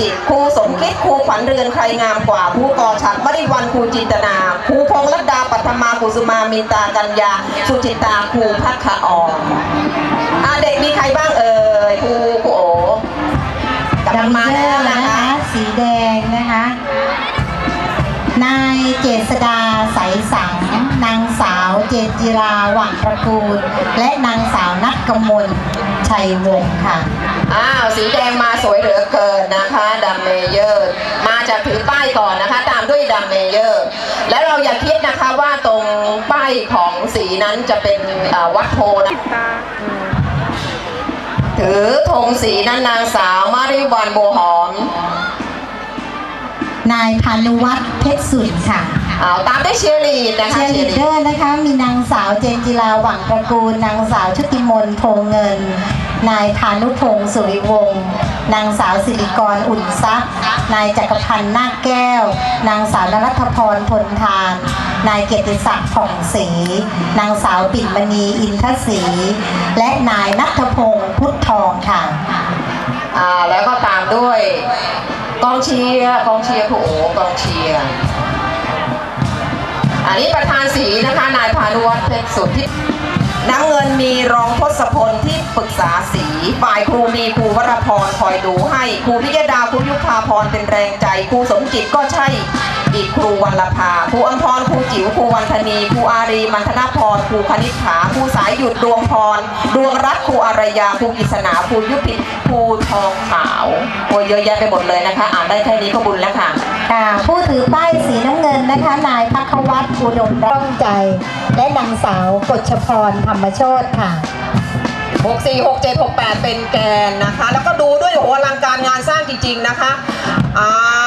จิตครูสมคิดครูขวัญเรือนใครงามกว่าครูกอฉัดมริวันครูจินตนาครูพงษ์รัตดาปัทมาครูสุมามีตากัญญาสุจิตาครูพักขออนอะเด็กมีใครบ้างเอ่ยครูครูโอกำลังมาแล้วนะนะคะ สีแดงนะคะ นายเจษดาใสสัง นางสาวเจนจิราหวังประกูล และนาง กมลชัยวงศ์ค่ะ อ้าวสีแดงมาสวยเหลือเกินนะคะดัมเมเยอร์มาจากถือป้ายก่อนนะคะ ตามด้วยดัมเมเยอร์และเราอย่าคิดนะคะว่าตรงป้ายของสีนั้นจะเป็นเอ่อวัดโพนะถือธงสีนั้นนางสาวมาริวันโบวหอม นายพานุวัฒน์เพชรสุดค่ะอ้าวตามด้วยเชียร์ลีดนะคะ เชียร์ลีดเดอร์นะคะ มีนางสาวเจนจิราหวังประกูล นางสาวชุติมนโพเงิน นายพานุพงศ์สุริวงศ์นางสาวสิริกรอุ่นทรัพย์ นายจักรพันธ์นาคแก้ว นางสาวนรัตพรพลทาน นายเกียรติศักดิ์ผ่องศรีนางสาวปิ่นมณีอินทศรีและนายนัทพงศ์พุทธทองค่ะ อ่าแล้วก็ตามด้วย กองเชียร์กองเชียร์ผู้โอกองเชียร์อันนี้ประธานสีนะคะนายพานุวัฒน์เพชรสุทธิ น้ำเงินมีรองทศพลที่ปรึกษาสีฝ่ายครูมีครูวรพรคอยดูให้ครูพิยดาครูยุพาพรเป็นแรงใจครูสมจิตก็ใช่อีกครูวันลภาครูอัมพรครูจิ๋วครูวันธนีครูอารีมันธนพรครูคณิษฐาครูสายหยุดดวงพรดวงรัตครูอารยาครูกิษณาครูยุพินครูทองขาวโอ้เยอะแยะไปหมดเลยนะคะ อ่านได้แค่นี้ก็บุญแล้วค่ะ ค่ะผู้ถือป้ายสีน้ำเงินนะคะนายพ วัตรอุดมร่องใจ และนางสาวกฎชพรธรรมโชตค่ะ 6 4 6 7 6 8 เป็นแกนนะคะ แล้วก็ดูด้วยโอ้โหอลังการงานสร้างจริง ๆนะคะอ่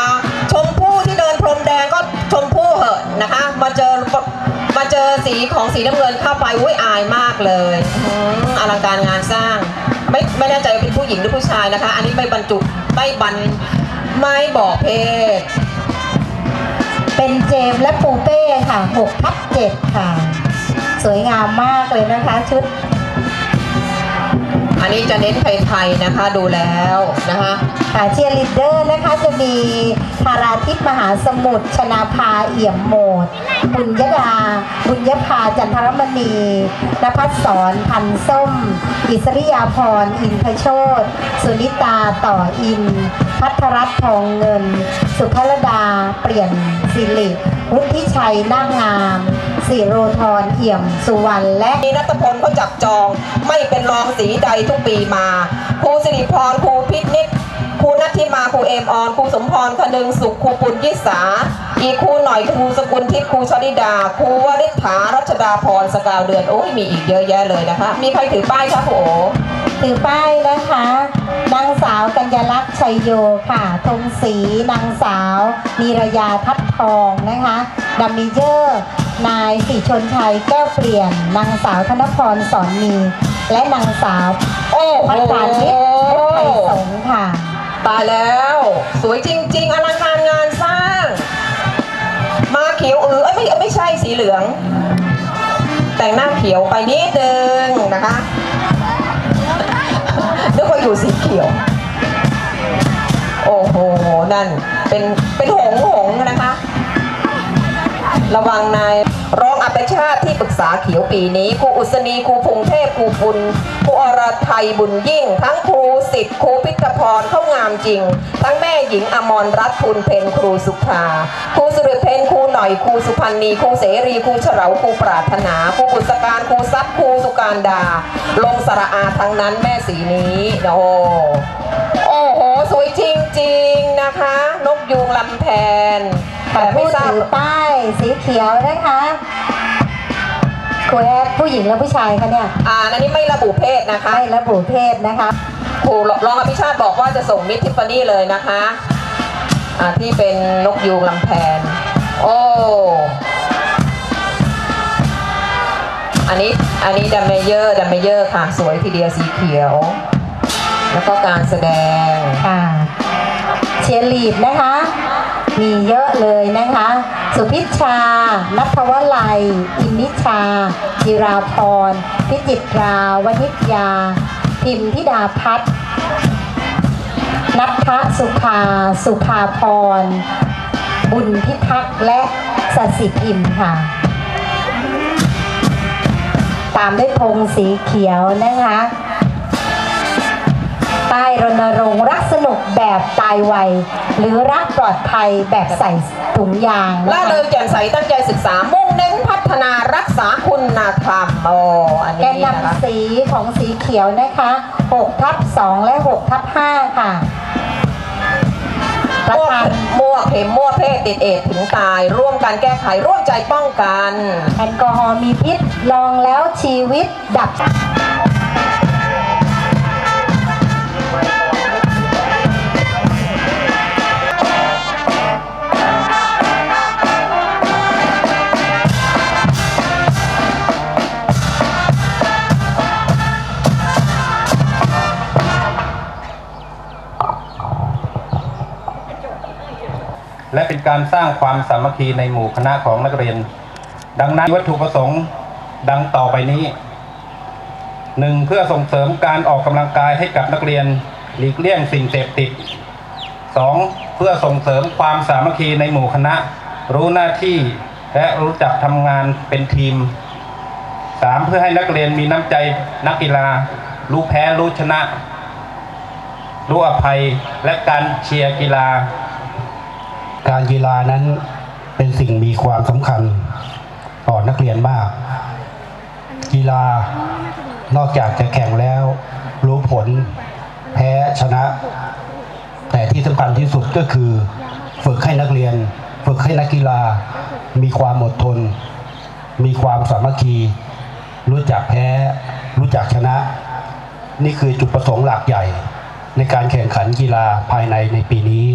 าชมพู่ที่เดินพรมแดงก็ชมพู่เหอะนะคะ มาเจอมาเจอสีของสีน้ำเงินเข้าไปอุ้ยอายมากเลยออลังการงานสร้าง ไม่ไม่แน่ใจว่าเป็นผู้หญิงหรือผู้ชายนะคะ อันนี้ไม่บรรจุไม่บันไม่บอกเพศ เป็นเจมและปูเป้ค่ะ6ทับ7ค่ะ สวยงามมากเลยนะคะชุด อันนี้จะเน้นไทยๆนะคะดูแล้วนะคะค่ะเชียร์ลีดเดอร์นะคะจะมีธาราทิพย์มหาสมุทรชนาภาเอี่ยมโหมด บุญยดา บุญยภาจันทรมณีนภัสสรพันส้ม อิสริยาพร อินทโชตสุนิตาต่ออิน พัทรรัตน์ทองเงิน สุภรดาเปลี่ยนสิริ วุฒิชัยนาคงามสิโรธรเอี่ยมสุวรรณและนัทพลเขาจับจอง ไม่เป็นรองสีใดทุกปีมาครูสิริพรครูพินิจครูนัทธิมาครูเอมออนครูสมพรคนึงสุขครูปุญยิสาอีครูหน่อยครูสกุลทิพย์ครูชลิดาครูวริษฐารัชดาพรสกาวเดือนโอ้ยมีอีกเยอะแยะเลยนะคะ มีใครถือป้ายคะครูโอ ถือป้ายนะคะ นางสาวกัญญาลักษณ์ชัยโยค่ะธงศรีนางสาวนีรยาทัดทองนะคะดัมมิเยอร์ นายสิชนชัยแก้วเปลี่ยน นางสาวธนพรสอนมี และนางสาวโอ้โหพัฒนาทิพย์เพชรไทยสงฆ์ค่ะ ตายแล้ว สวยจริง ๆอลังการงานสร้าง มาเขียวเออเอ้ยไม่ไม่ใช่สีเหลือง แต่งหน้าเขียวไปนิดนึงนะคะ อยู่สีเขียว โอ้โห นั่น เป็น เป็นหงหงนะ ระวังนายรองอภิชาติที่ปรึกษาเขียวปีนี้ครูอุศนีครูพงเทพครูปุณครูอรไทยบุญยิ่ง ทั้งครูสิทธิ์ครูพิทพรเข้างามจริง ทั้งแม่หญิงอมรรัตน์ทุนเพนครูสุภาครูสุริเพนครูหน่อยครูสุพันธ์นีครูเสรีครูเฉลาครูปรารถนาครูบุษการครูซับครูสุการดา ลงสระอาทั้งนั้นแม่สีนี้โอ้โหโอ้โหสวยจริงๆนะคะ นกยูงลำแพนแต่ไม่ทราบป้าย สีเขียวนะคะครูแอดผู้หญิงและผู้ชายคะเนี่ยอ่าอันนี้ไม่ระบุเพศนะคะ ไม่ระบุเพศนะคะครูรองอภิชาติบอกว่าจะส่งมิตรทิฟฟานี่เลยนะคะอ่าที่เป็นนกยูงลำแพน โอ้ อันนี้อันนี้ดัมเมเยอร์ดัมเมเยอร์ค่ะ สวยทีเดียวสีเขียว แล้วก็การแสดงค่ะเชียร์ลีดนะคะ มีเยอะเลยนะคะ สุพิชชานัทวลัย อินนิชาจิราพร พิจิตราวณิชยา พิมธิดาพัฒน์นัทธสุภา สุภาพร บุญพิทักษ์และสสิพิมค่ะ ตามด้วยพงสีเขียวนะคะป้ายรณรงค์รัก แบบตายไว หรือรักปลอดภัยแบบใส่ถุงยางนะล่าคะเริงแจ่มใสตั้งใจศึกษา มุ่งเน้นพัฒนารักษาคุณธรรมโอ้อันแกนี้นนะคะ นำสีของสีเขียวนะคะ6ทับ2และ6ทับ5ค่ะ ประมั่วธานมั่วเข็มมั่วเพศติดเอดส์ถึงตาย ร่วมกันแก้ไขร่วมใจป้องกัน แอลกอฮอล์มีพิษ ลองแล้วชีวิตดับ เป็นการสร้างความสามัคคีในหมู่คณะของนักเรียน ดังนั้นวัตถุประสงค์ดังต่อไปนี้หนึ่งเพื่อส่งเสริมการออกกำลังกายให้กับนักเรียนหลีกเลี่ยงสิ่งเสพติดสองเพื่อส่งเสริมความสามัคคีในหมู่คณะ รู้หน้าที่และรู้จักทำงานเป็นทีมสามเพื่อให้นักเรียนมีน้ำใจนักกีฬา รู้แพ้รู้ชนะ รู้อภัยและการเชียร์กีฬา การกีฬานั้นเป็นสิ่งมีความสำคัญต่อนักเรียนมาก กีฬานอกจากจะแข่งแล้ว รู้ผลแพ้ชนะ แต่ที่สำคัญที่สุดก็คือ ฝึกให้นักเรียน ฝึกให้นักกีฬา มีความอดทน มีความสามัคคี รู้จักแพ้ รู้จักชนะ นี่คือจุดประสงค์หลักใหญ่ในการแข่งขันกีฬาภายในในปีนี้